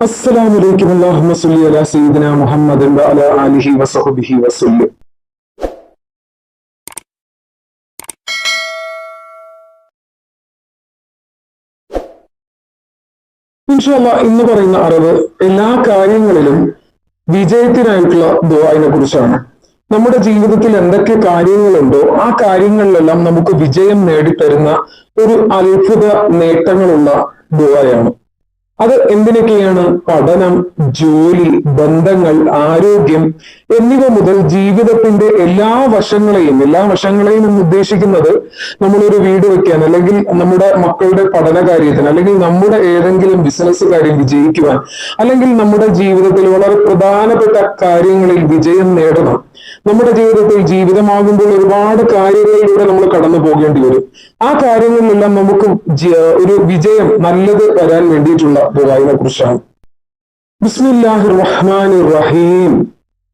السلام عليكم اللهم صل على سيدنا محمد وعلى آله وصحبه وسلم ഇൻഷല്ല ഇന്ന് പറയുന്ന അറിവ് എല്ലാ കാര്യങ്ങളിലും വിജയത്തിനായിട്ടുള്ള ദുആനെ കുറിച്ചാണ് നമ്മുടെ ജീവിതത്തിൽ എന്തൊക്കെ കാര്യങ്ങളുണ്ടോ ആ കാര്യങ്ങളിലെല്ലാം നമുക്ക് വിജയം നേടിത്തരുന്ന ഒരു അത്ഭുത നേട്ടങ്ങളുള്ള ദുആയാണ് അത് എന്തിനൊക്കെയാണ്? പഠനം ജോലി ബന്ധങ്ങൾ ആരോഗ്യം എന്നിവ മുതൽ ജീവിതത്തിന്റെ എല്ലാ വശങ്ങളെയും എല്ലാ വശങ്ങളെയും എന്ന് ഉദ്ദേശിക്കുന്നത് നമ്മളൊരു വീട് വെക്കാൻ അല്ലെങ്കിൽ നമ്മുടെ മക്കളുടെ പഠന കാര്യത്തിന് അല്ലെങ്കിൽ നമ്മുടെ ഏതെങ്കിലും ബിസിനസ് കാര്യം വിജയിക്കുവാൻ അല്ലെങ്കിൽ നമ്മുടെ ജീവിതത്തിൽ വളരെ പ്രധാനപ്പെട്ട കാര്യങ്ങളിൽ വിജയം നേടണം. നമ്മുടെ ജീവിതത്തിൽ ജീവിതമാകുമ്പോൾ ഒരുപാട് കാര്യങ്ങളിലൂടെ നമ്മൾ കടന്നു പോകേണ്ടി വരും. ആ കാര്യങ്ങളിലെല്ലാം നമുക്ക് ഒരു വിജയം നല്ലത് വരാൻ വേണ്ടിയിട്ടുള്ള ദുബായിനെ കുറിച്ചാണ് ബിസ്മില്ലാഹിർ റഹ്മാനിർ റഹീം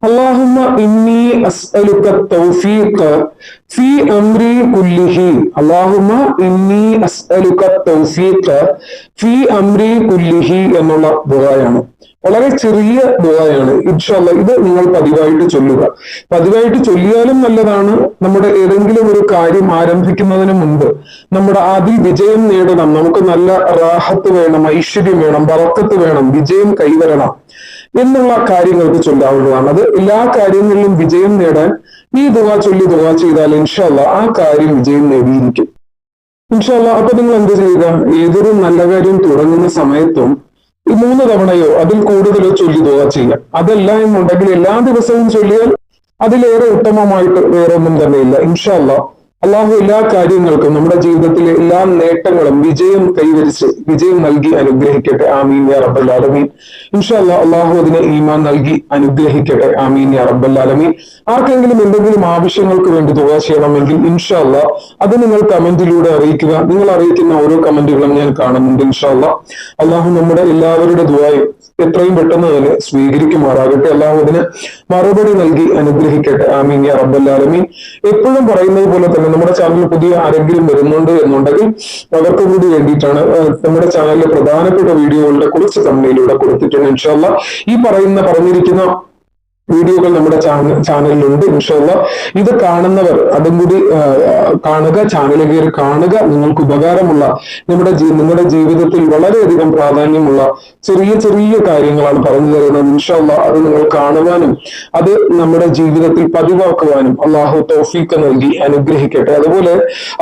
اللهم إني أسألك التوفيق في أمري كله اللهم إني أسألك التوفيق في أمري كله എന്നുള്ള ദുആയാണ് വളരെ ചെറിയ ദുആയാണ്. ഇൻഷല്ല ഇത് നിങ്ങൾ പതിവായിട്ട് ചൊല്ലുക. പതിവായിട്ട് ചൊല്ലിയാലും നല്ലതാണ്. നമ്മുടെ ഏതെങ്കിലും ഒരു കാര്യം ആരംഭിക്കുന്നതിന് മുമ്പ് നമ്മുടെ അതിൽ വിജയം നേടണം. നമുക്ക് നല്ല റാഹത്ത് വേണം ഐശ്വര്യം വേണം ബറക്കത്ത് വേണം വിജയം കൈവരണം എന്നുള്ള കാര്യങ്ങൾക്ക് ചൊല്ലാവുന്നതാണ്. അത് എല്ലാ കാര്യങ്ങളിലും വിജയം നേടാൻ ഈ ദുവ ചൊല്ലി ദുവ ചെയ്താൽ ഇൻഷല്ല ആ കാര്യം വിജയം നേടിയിരിക്കും. ഇൻഷല്ല അപ്പൊ നിങ്ങൾ എന്ത് ചെയ്യുക? ഏതൊരു നല്ല കാര്യം തുടങ്ങുന്ന സമയത്തും മൂന്ന് തവണയോ അതിൽ കൂടുതലോ ചൊല്ലി ദുവാ ചെയ്യാം. അതല്ല എന്നുണ്ടെങ്കിൽ എല്ലാ ദിവസവും ചൊല്ലിയാൽ അതിലേറെ ഉത്തമമായിട്ട് വേറെ ഒന്നും തന്നെയില്ല ഇൻഷാല്ല അള്ളാഹു എല്ലാ കാര്യങ്ങൾക്കും നമ്മുടെ ജീവിതത്തിലെ എല്ലാ നേട്ടങ്ങളും വിജയം കൈവരിച്ച് വിജയം നൽകി അനുഗ്രഹിക്കട്ടെ. ആമീൻ യാ റബ്ബൽ ആലമീൻ. ഇൻഷാല്ല അള്ളാഹു അതിനെ ഈമാൻ നൽകി അനുഗ്രഹിക്കട്ടെ. ആമീൻ യാ റബ്ബൽ ആലമീൻ. ആർക്കെങ്കിലും എന്തെങ്കിലും ആവശ്യങ്ങൾക്ക് വേണ്ടി തുക ചെയ്യണമെങ്കിൽ ഇൻഷാ ഇൻഷാല്ല അത് നിങ്ങൾ കമന്റിലൂടെ അറിയിക്കുക. നിങ്ങൾ അറിയിക്കുന്ന ഓരോ കമന്റുകളും ഞാൻ കാണുന്നുണ്ട് ഇൻഷാല്ല അള്ളാഹു നമ്മുടെ എല്ലാവരുടെ ദുവായും എത്രയും പെട്ടെന്ന് തന്നെ സ്വീകരിക്കുമാറാകട്ടെ. അള്ളാഹു അതിന് മറുപടി നൽകി അനുഗ്രഹിക്കട്ടെ. ആമീൻ യാ റബ്ബൽ ആലമീൻ. എപ്പോഴും പറയുന്നത് പോലെ തന്നെ നമ്മുടെ ചാനലിൽ പുതിയ ആരെങ്കിലും വരുന്നുണ്ട് എന്നുണ്ടെങ്കിൽ അവർക്ക് കൂടി വേണ്ടിയിട്ടാണ് നമ്മുടെ ചാനലിലെ പ്രധാനപ്പെട്ട വീഡിയോകളുടെ കുറച്ച് തമ്മിലൂടെ കൊടുത്തിട്ടുണ്ട്. ഇൻഷാല്ല ഈ പറയുന്ന പറഞ്ഞിരിക്കുന്ന വീഡിയോകൾ നമ്മുടെ ചാനലിലുണ്ട്. ഇൻഷല്ല ഇത് കാണുന്നവർ അതും കൂടി കാണുക ചാനലിൽ കയറി കാണുക. നിങ്ങൾക്ക് ഉപകാരമുള്ള നമ്മുടെ നിങ്ങളുടെ ജീവിതത്തിൽ വളരെയധികം പ്രാധാന്യമുള്ള ചെറിയ ചെറിയ കാര്യങ്ങളാണ് പറഞ്ഞു തരുന്നത്. ഇൻഷല്ല അത് നിങ്ങൾ കാണുവാനും അത് നമ്മുടെ ജീവിതത്തിൽ പതിവാക്കുവാനും അള്ളാഹു തോഫീക്ക് നൽകി അനുഗ്രഹിക്കട്ടെ. അതുപോലെ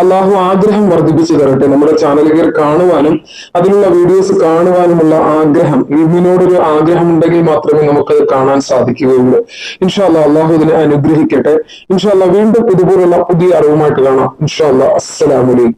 അള്ളാഹു ആഗ്രഹം വർദ്ധിപ്പിച്ചു തരട്ടെ. നമ്മുടെ ചാനൽ കയറി കാണുവാനും അതിലുള്ള വീഡിയോസ് കാണുവാനുമുള്ള ആഗ്രഹം ഇതിനോടൊരു ആഗ്രഹം ഉണ്ടെങ്കിൽ മാത്രമേ നമുക്ക് കാണാൻ സാധിക്കുകയുള്ളൂ. ഇൻഷാല്ല അള്ളാഹു ഇതിനെ അനുഗ്രഹിക്കട്ടെ. ഇൻഷാല്ല വീണ്ടും ഇതുപോലുള്ള പുതിയ അറിവുമായിട്ട് കാണാം. ഇൻഷാല്ല അസ്സലാമലൈക്കും